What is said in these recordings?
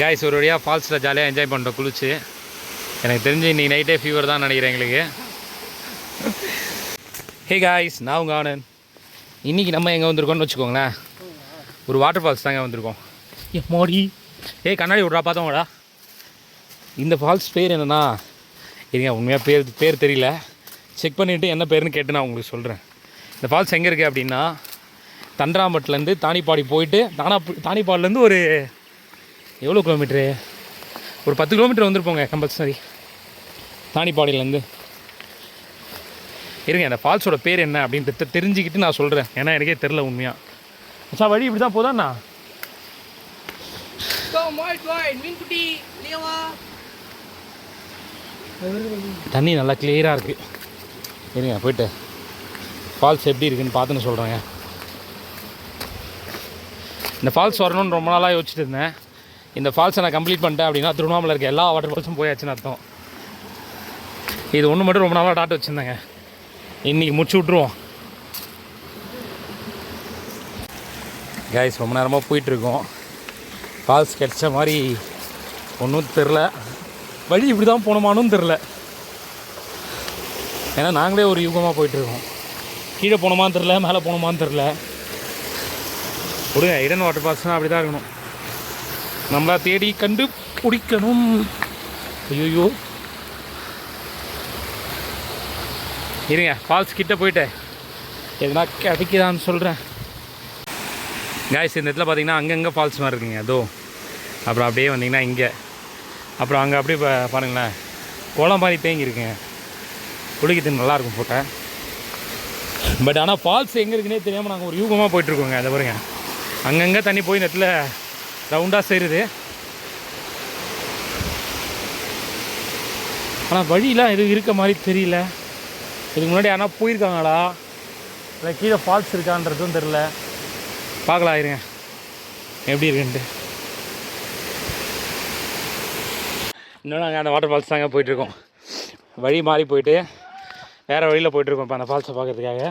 Guys ஒரு வழியாக ஃபால்ஸில் ஜாலியாக என்ஜாய் பண்ணிட்டோம் குளிச்சு. எனக்கு தெரிஞ்சு இன்னைக்கு நைட்டே ஃபீவர் தான் நினைக்கிறேன் எங்களுக்கு. ஹே காய்ஸ் நான் உங்கள் ஆனந்த். இன்றைக்கி நம்ம எங்கே வந்திருக்கோம்னு வச்சுக்கோங்களேன். ஒரு வாட்டர் ஃபால்ஸ் தாங்க வந்திருக்கோம். ஏ மோடி. ஏய் கண்ணாடி விட்றா பார்த்தவங்கடா இந்த ஃபால்ஸ் பேர் என்னன்னா இருங்க உண்மையாக பேர் பேர் தெரியல. செக் பண்ணிவிட்டு என்ன பேருன்னு கேட்டு நான் உங்களுக்கு சொல்கிறேன் இந்த ஃபால்ஸ் எங்கே இருக்குது அப்படின்னா தண்டராம்பட்டிலேருந்து தானிப்பாடி போயிட்டு தானா தானிப்பாடிலேருந்து ஒரு எவ்வளோ கிலோமீட்ரு ஒரு பத்து கிலோமீட்டர் வந்திருப்போங்க கம்பல்சரி தானிப்பாடியிலேருந்து இருங்க அந்த ஃபால்ஸோட பேர் என்ன அப்படின்றத தெரிஞ்சுக்கிட்டு நான் சொல்கிறேன் ஏன்னா எனக்கே தெரில உண்மையாக அச்சா வழி இப்படி தான் போதாண்ணா தண்ணி நல்லா கிளியராக இருக்குது இருங்க போயிட்டு. ஃபால்ஸ் எப்படி இருக்குன்னு பார்த்துன்னு சொல்கிறேங்க இந்த ஃபால்ஸ் வரணும்னு ரொம்ப நாளாக யோசிச்சுட்டு இருந்தேன். இந்த ஃபால்ஸை நான் கம்ப்ளீட் பண்ணிட்டேன் அப்படின்னா திருவண்ணாமலை இருக்க எல்லா வாட்டர் ஃபால்ஸும் போயாச்சுன்னு அர்த்தம். இது ஒன்று மட்டும் ரொம்ப நாளாக டாட் வச்சுருந்தேங்க. இன்றைக்கி முடிச்சு விட்ருவோம் கைஸ் ரொம்ப நேரமாக போயிட்டுருக்கோம். ஃபால்ஸ் கிடச்ச மாதிரி ஒன்றும் தெரில வழி இப்படி தான் போனோமானும் தெரில ஏன்னா நாங்களே ஒரு யுகமாக போயிட்டுருக்கோம். கீழே போனோமான்னு தெரில மேலே போனோமான்னு தெரில விடுங்க இடன் வாட்டர் ஃபால்ஸ்னால் அப்படி தான் இருக்கணும். நம்மளா தேடி கண்டு பிடிக்கணும். ஐயோ இருங்க ஃபால்ஸ் கிட்டே போயிட்டேன். எதுனா கிடைக்குதான்னு சொல்கிறேன் காய்ஸ் இந்த இடத்துல பார்த்தீங்கன்னா அங்கங்கே ஃபால்ஸ் மாதிரி இருக்குங்க. அதோ அப்புறம் அப்படியே வந்தீங்கன்னா இங்கே. அப்புறம் அங்கே அப்படியே பாருங்களேன். குளம் மாதிரி தேங்கி இருக்குங்க குளிக்கிறது நல்லாயிருக்கும் போட்டேன் பட் ஆனால் ஃபால்ஸ் எங்கே இருக்குன்னே தெரியாமல் நாங்கள் ஒரு யூகமாக போயிட்டுருக்கோங்க அதை பாருங்க. அங்கங்கே தண்ணி போய் இந்த இடத்துல ரவுண்டாக சேருது. ஆனால் வழியெலாம் எதுவும் இருக்க மாதிரி தெரியல. இதுக்கு முன்னாடி ஆனால் போயிருக்காங்களா? இல்லை கீழே ஃபால்ஸ் இருக்கான்றதும் தெரில பார்க்கலாம் இருங்க. எப்படி இருக்குன்ட்டு. இன்னும் நாங்கள் அந்த வாட்டர் ஃபால்ஸ் தாங்க போயிட்டுருக்கோம். வழி மாறி போயிட்டு வேறு வழியில் போயிட்டுருக்கோம் இப்போ அந்த ஃபால்ஸை பார்க்கறதுக்காக.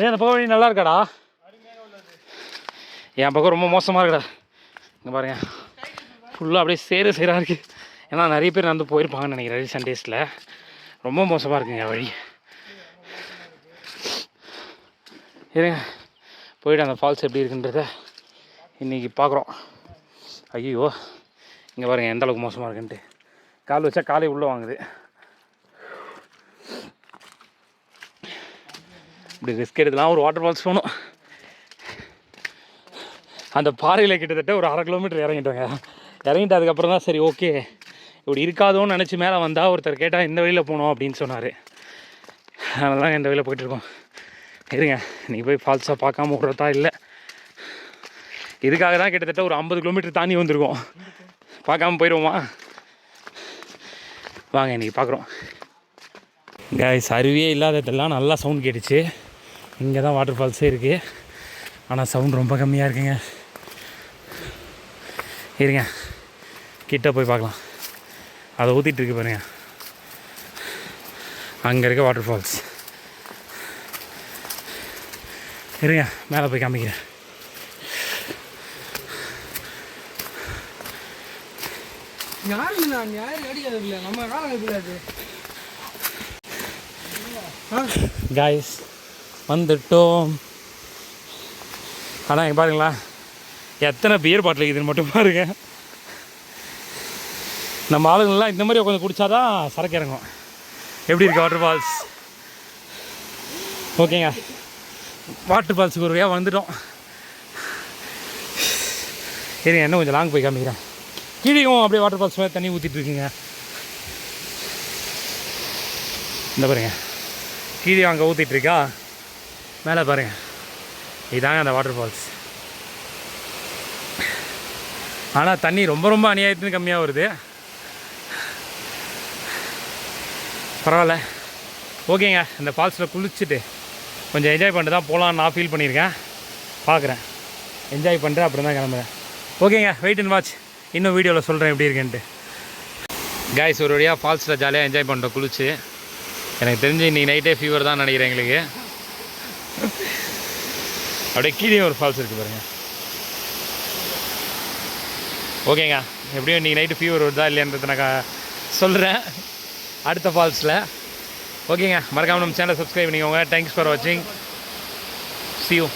ஏன் அந்த பக்கம் வழி நல்லா இருக்காடா? என் பக்கம் ரொம்ப மோசமாக இருக்குடா. இங்கே பாருங்க. ஃபுல்லாக அப்படியே சேரு சேராக இருக்குது ஏன்னா நிறைய பேர் நடந்து போயிருப்பாங்கன்னு நினைக்கிறேன் ரீசெண்ட் டேஸில். ரொம்ப மோசமாக இருக்குங்க வழி. இருங்க. போயிட்டு அந்த ஃபால்ஸ் எப்படி இருக்குன்றத இன்றைக்கி பார்க்குறோம் ஐயோ இங்கே பாருங்கள் எந்த அளவுக்கு மோசமாக இருக்குன்ட்டு. கால் வச்சா காலை உள்ளே வாங்குது. இப்படி ரிஸ்க் எடுக்கலாம் ஒரு வாட்டர் ஃபால்ஸ் போகணும். அந்த பாறையில் கிட்டத்தட்ட ஒரு அரை கிலோமீட்டர் இறங்கிட்டோங்க. இறங்கிட்டு அதுக்கப்புறம் தான் சரி ஓகே. இப்படி இருக்காதோன்னு நினச்சி மேலே வந்தால் ஒருத்தர் கேட்டால் இந்த வழியில் போகணும் அப்படின்னு சொன்னார். அதனால தான் இந்த வழியில் போயிட்டுருக்கோம் இருங்க நீ போய் ஃபால்ஸாக பார்க்காம விட்றதா இல்லை. இதுக்காக தான் கிட்டத்தட்ட ஒரு ஐம்பது கிலோமீட்டர் தாண்டி வந்திருக்கோம். பார்க்காம போயிடுவோமா வாங்க இன்றைக்கி பார்க்குறோம். காய்ஸ் அருவியே இல்லாததெல்லாம் நல்லா சவுண்ட் கேட்டுச்சு. இங்கே தான் வாட்டர் ஃபால்ஸே இருக்குது ஆனால் சவுண்ட் ரொம்ப கம்மியாக இருக்குங்க. இருங்க. கிட்ட போய் பார்க்கலாம். அதை ஊற்றிட்டு இருக்கு பாருங்க. அங்கே இருக்க வாட்டர் ஃபால்ஸ் இருங்க மேலே போய் காமிக்கிறேன். காய்ஸ் வந்துட்டோம். ஆனால் இங்கே பாருங்களா எத்தனை பியர் பாட்டில் இருக்குதுன்னு மட்டும் பாருங்க. நம்ம ஆளுங்கள்லாம் இந்த மாதிரி உட்காந்து குடித்தாதான் சரக்கு இறங்கும். எப்படி இருக்கு வாட்டர் ஃபால்ஸ் ஓகேங்க வாட்டர் ஃபால்ஸுக்கு ஒரு வழியாக வந்துட்டோம் சரிங்க இன்னும் கொஞ்சம் லாங் போய் காமிக்கிறேன். கீழேயும் அப்படியே வாட்டர் ஃபால்ஸ் மாதிரி தண்ணி ஊற்றிட்டு இருக்குங்க. இந்த பாருங்க. கீழே அங்கே ஊற்றிட்டு இருக்கா? மேலே பாருங்க. இதாங்க அந்த வாட்டர் ஃபால்ஸ் ஆனால் தண்ணி ரொம்ப ரொம்ப அநியாயத்துன்னு கம்மியாக வருது. பரவாயில்ல. ஓகேங்க. இந்த ஃபால்ஸில் குளிச்சுட்டு கொஞ்சம் என்ஜாய் பண்ணிட்டு தான் போகலான்னு நான் ஃபீல் பண்ணியிருக்கேன். பார்க்குறேன் என்ஜாய் பண்ணுறேன் அப்புறம் தான் கிளம்புறேன். ஓகேங்க. வெயிட் அண்ட் வாட்ச் இன்னும் வீடியோவில் சொல்கிறேன் எப்படி இருக்குன்ட்டு. காய்ஸ் ஒரு வழியாக ஃபால்ஸில் ஜாலியாக என்ஜாய் பண்ணிட்டோம் குளிச்சு. எனக்கு தெரிஞ்சு இன்றைக்கி நைட்டே ஃபீவர் தான் நினைக்கிறேன் எங்களுக்கு. அப்படியே கீழே ஒரு ஃபால்ஸ் இருக்குது பாருங்கள் ஓகேங்க. எப்படியும் இன்றைக்கி நைட்டு ஃபீவர் வருதா இல்லையன்றதை நான் சொல்கிறேன் அடுத்த ஃபால்ஸில் ஓகேங்க. மறக்காமல் நம்ம சேனலை சப்ஸ்கிரைப் பண்ணிக்கோங்க. தேங்க்ஸ் ஃபார் வாட்சிங் சியூ